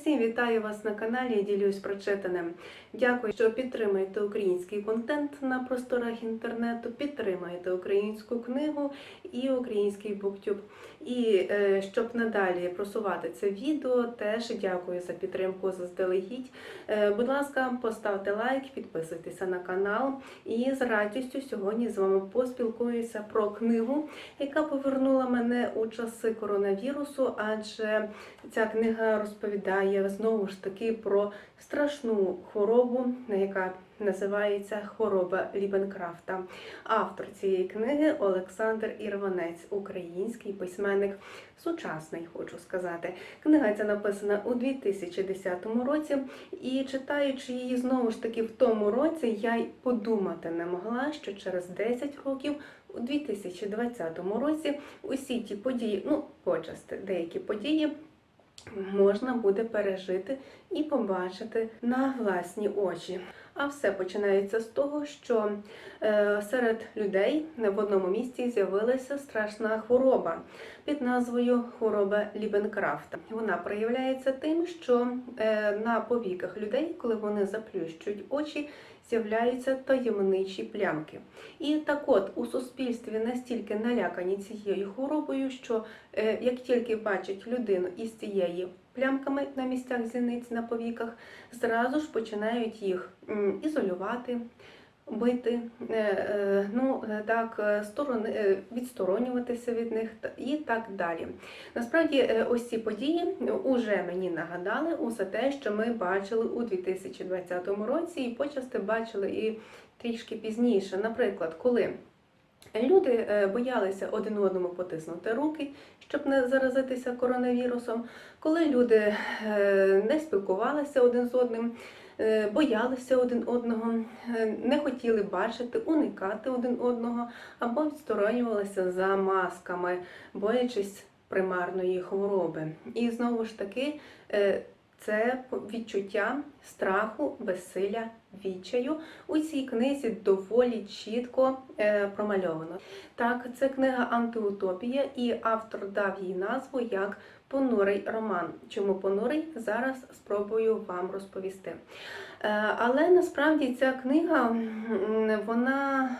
Усім вітаю вас на каналі і ділюсь прочитаним. Дякую, що підтримуєте український контент на просторах інтернету, підтримуєте українську книгу і український буктюб. І е, щоб надалі просувати це відео, теж дякую за підтримку заздалегідь. Е, будь ласка, поставте лайк, підписуйтеся на канал. І з радістю сьогодні з вами поспілкуюся про книгу, яка повернула мене у часи коронавірусу, адже ця книга розповідає знову ж таки про страшну хворобу, яка називається Хвороба Лібенкрафта. Автор цієї книги Олександр Ірванець, український письменник, сучасний, хочу сказати. Книга ця написана у 2010 році, і читаючи її знову ж таки в тому році, я й подумати не могла, що через 10 років. У 2020 році усі ті події, ну, почасти деякі події, можна буде пережити і побачити на власні очі. А все починається з того, що е, серед людей в одному місці з'явилася страшна хвороба під назвою хвороба Лібенкрафта. Вона проявляється тим, що е, на повіках людей, коли вони заплющують очі, з'являються таємничі плямки. І так от у суспільстві настільки налякані цією хворобою, що е, як тільки бачать людину із цією плямками на місцях зіниць на повіках, зразу ж починають їх ізолювати. Бити, е, е, ну е, так, відсторонюватися від них і так далі. Насправді, ось ці події уже мені нагадали усе те, що ми бачили у 2020 році, і почасти бачили і трішки пізніше. Наприклад, коли люди е, боялися один одному потиснути руки, щоб не заразитися коронавірусом, коли люди е, не спілкувалися один з одним. е, Боялися один одного, не хотіли бачити, уникати один одного або відсторонювалися за масками, боячись примарної хвороби. І знову ж таки, це відчуття страху, безсилля, відчаю у цій книзі доволі чітко е, промальовано. Так, це книга антиутопія, і автор дав їй назву як Понурий роман. Чому понурий? Зараз спробую вам розповісти. Е, Але насправді ця книга вона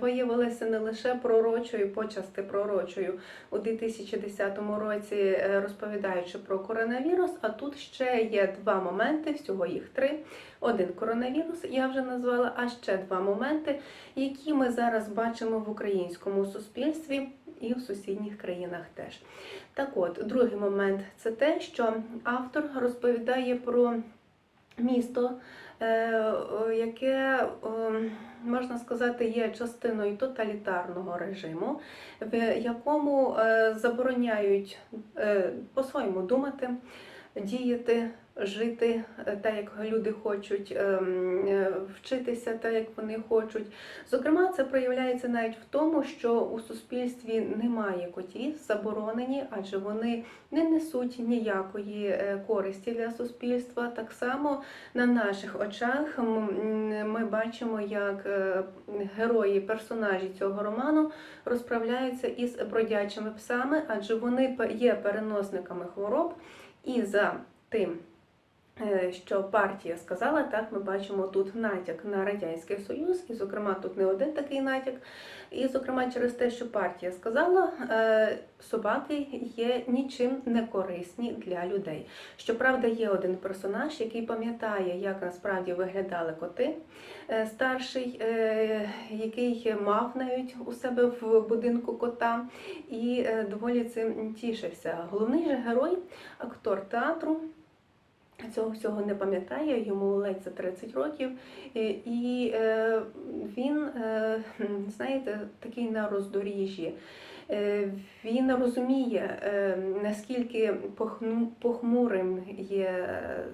виявилася не лише пророчою, почасти пророчою у 2010 році, е, розповідаючи про коронавірус. А тут ще є два моменти, всього їх три. Один коронавірус, я вже назвала, а ще два моменти, які ми зараз бачимо в українському суспільстві і в сусідніх країнах теж. Так от, другий момент це те, що автор розповідає про місто, е, яке, можна сказати, є частиною тоталітарного режиму, в якому е, забороняють е, по-своєму думати, діяти, жити е, так, як люди хочуть, ем, е, вчитися так, як вони хочуть. Зокрема, це проявляється навіть в тому, що у суспільстві немає котів, заборонені, адже вони не несуть ніякої е, користі для суспільства. Так само на наших очах ми бачимо, як герої, персонажі цього роману розправляються із бродячими псами, адже вони є переносниками хвороб, і за тим. Е, Що партія сказала, так ми бачимо тут натяк на радянський союз, і зокрема тут не один такий натяк. І зокрема через те, що партія сказала, е, собаки є нічим не корисні для людей. Щоправда, є один персонаж, який пам'ятає, як насправді виглядали коти. Е, Старший, який мав навіть у себе в будинку кота, і доволі цим тішився. Головний же герой, актор театру. Цього всього не пам'ятає, йому ледь за 30 років, і, е, він, е, знаєте, такий на роздоріжжі. Е, Він розуміє, е, наскільки похмурим є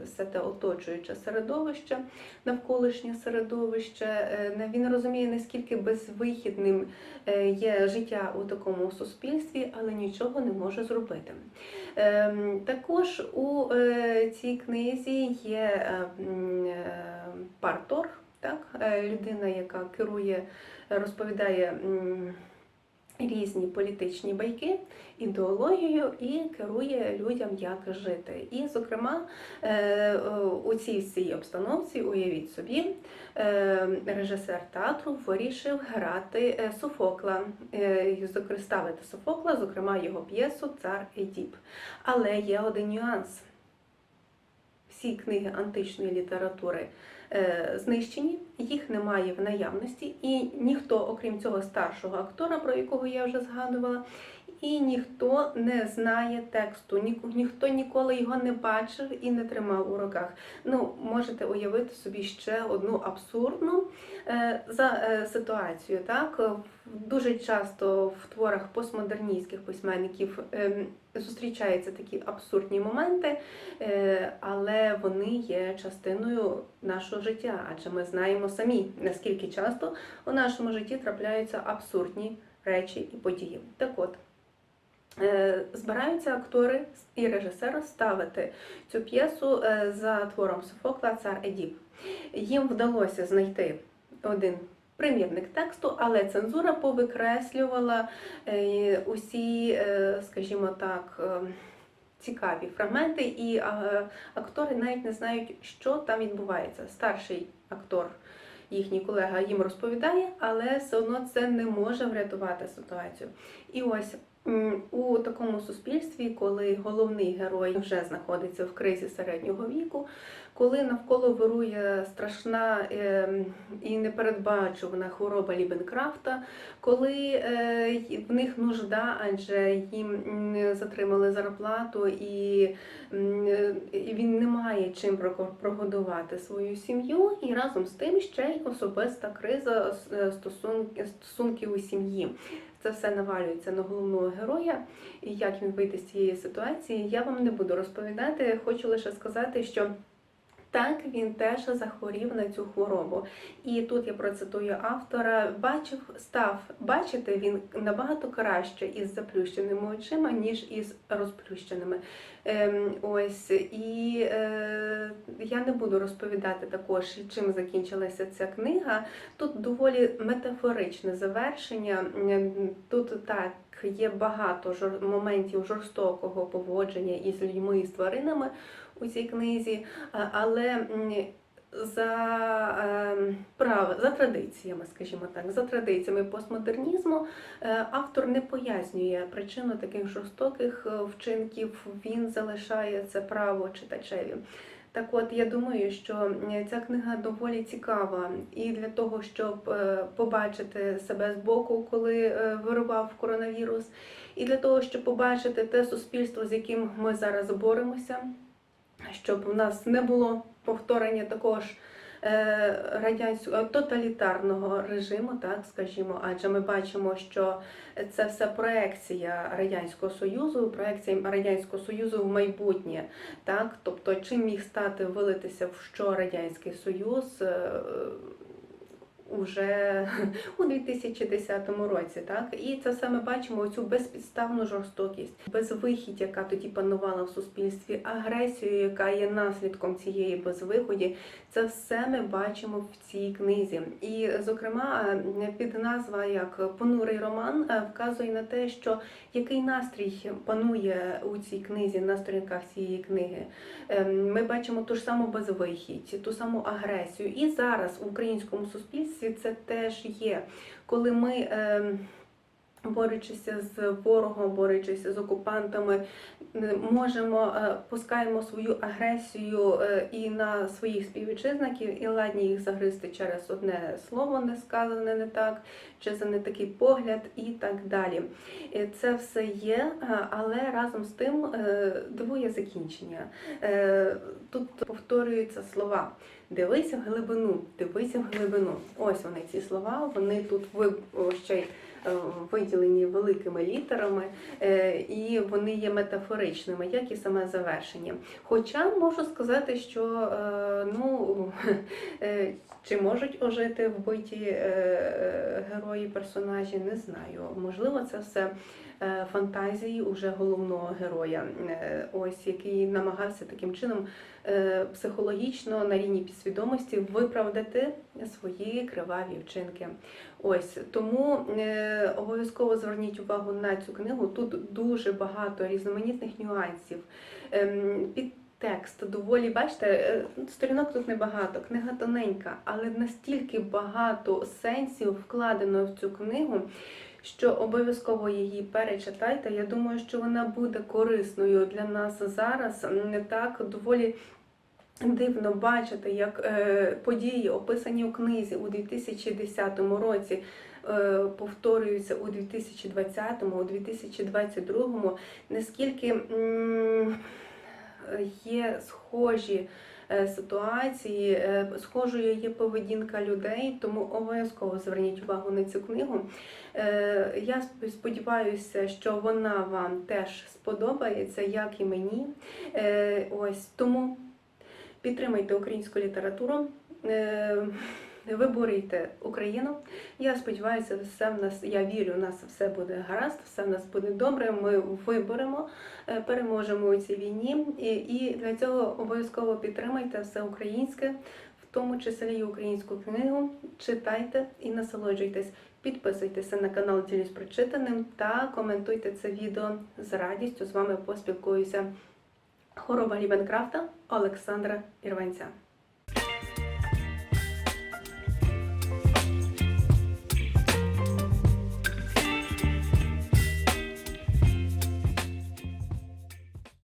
все те оточуюче середовище, навколишнє середовище. Е, Він розуміє, наскільки безвихідним є життя у такому суспільстві, але нічого не може зробити. Ем, Також у цій книзі є е, е, партор, так? людина, яка керує, розповідає. Різні політичні байки, ідеологію і керує людям, як жити. І, зокрема, е, у цій всій обстановці, уявіть собі, е, режисер театру вирішив грати е, Софокла, е, ставити Софокла, зокрема його п'єсу Цар Едіп. Але є один нюанс. Всі книги античної літератури е, знищені, їх немає в наявності, і ніхто, окрім цього старшого актора, про якого я вже згадувала, і ніхто не знає тексту, ні, ніхто ніколи його не бачив і не тримав у руках. Ну, можете уявити собі ще одну абсурдну е, за е, ситуацію. Так дуже часто в творах постмодерністських письменників е, зустрічаються такі абсурдні моменти, е, але вони є частиною нашого життя, адже ми знаємо самі, наскільки часто у нашому житті трапляються абсурдні речі і події. Так от. Е, Збираються актори і режисер ставити цю п'єсу е, за твором Софокла Цар Едіп. Їм вдалося знайти один примірник тексту, але цензура повикреслювала е, усі, скажімо так, цікаві фрагменти, і актори навіть не знають, що там відбувається. Старший актор, їхній колега їм розповідає, але все одно це не може врятувати ситуацію. І ось у такому суспільстві, коли головний герой вже знаходиться в кризі середнього віку, коли навколо вирує страшна е, і непередбачувана хвороба Лібенкрафта, коли е, в них нужда, адже їм затримали зарплату, е, і він не має чим прогодувати свою сім'ю, і разом з тим ще й особиста криза е, стосунків у сім'ї. Це все навалюється на головного героя, і як він вийде з цієї ситуації, я вам не буду розповідати. Хочу лише сказати, що так він теж захворів на цю хворобу. І тут я процитую автора: бачив, став бачити він набагато краще із заплющеними очима, ніж із розплющеними. Ем, ось і е, я не буду розповідати також, чим закінчилася ця книга. Тут доволі метафоричне завершення. Тут так є багато жор- моментів жорстокого поводження із людьми і з тваринами у цій книзі, але за ем, прав, за традиціями, скажімо так, за традиціями постмодернізму е, автор не пояснює причину таких жорстоких е, вчинків. Він залишає це право читачеві. Так от я думаю, що ця книга доволі цікава. І для того, щоб е, побачити себе збоку, коли е, вирував коронавірус, і для того, щоб побачити те суспільство, з яким ми зараз боремося, щоб у нас не було повторення такого ж е, радянського тоталітарного режиму, так скажімо, адже ми бачимо, що це все проекція радянського союзу, проекція радянського союзу в майбутнє, так тобто, чим міг стати вилитися в що радянський союз. Е, Уже у 2010 році, так і це ми бачимо цю безпідставну жорстокість, безвихідь, яка тоді панувала в суспільстві, агресію, яка є наслідком цієї безвиході. Це все ми бачимо в цій книзі. І, зокрема, е, під назва як понурий роман е, вказує на те, що який настрій панує у цій книзі на сторінках цієї книги. Ем, Ми бачимо ту ж саму безвихідь, ту саму агресію. І зараз в українському суспільстві це теж є, коли ми. ем, Борючися з ворогом, борючися з окупантами, можемо е, пускаємо свою агресію е, і на своїх співвітчизників, і ладні їх загризти через одне слово не сказане не так, чи за не такий погляд, і так далі. Це все є, е, але разом з тим дивує закінчення. Тут повторюються слова. Дивися в глибину, дивися в глибину. Ось вони ці слова. Вони тут ви ще й виділені великими літерами, е, і вони є метафоричними, як і саме завершення. Хоча можу сказати, що е, ну е, чи можуть ожити вбиті герої персонажі, не знаю. Можливо, це все фантазії уже головного героя, ось який намагався таким чином психологічно на рівні свідомості виправдати свої криваві вчинки. Ось тому е, обов'язково зверніть увагу на цю книгу. Тут дуже багато різноманітних нюансів. Ем, під Текст доволі, бачите, е, сторінок тут небагато, книга тоненька, але настільки багато сенсів вкладено в цю книгу, що обов'язково її перечитайте. Я думаю, що вона буде корисною для нас зараз. Не так доволі дивно бачити, як е, події, описані у книзі у 2010 році. е, Повторюються у 2020, у 2022, наскільки м, є схожі е, ситуації, е, схожою є поведінка людей, тому обов'язково зверніть увагу на цю книгу. Е, Я сподіваюся, що вона вам теж сподобається, як і мені. Е, Ось тому підтримайте українську літературу. е, Виборюйте Україну. Я сподіваюся, все в нас, я вірю, у нас все буде гаразд, все в нас буде добре. Ми виборемо, е, переможемо у цій війні. І, для цього обов'язково підтримайте все українське, в тому числі і українську книгу. Читайте і насолоджуйтесь. Підписуйтеся на канал Ділюсь прочитаним та коментуйте це відео з радістю. З вами поспілкуюся. Хороба Лібенкрафта Олександра Ірванця.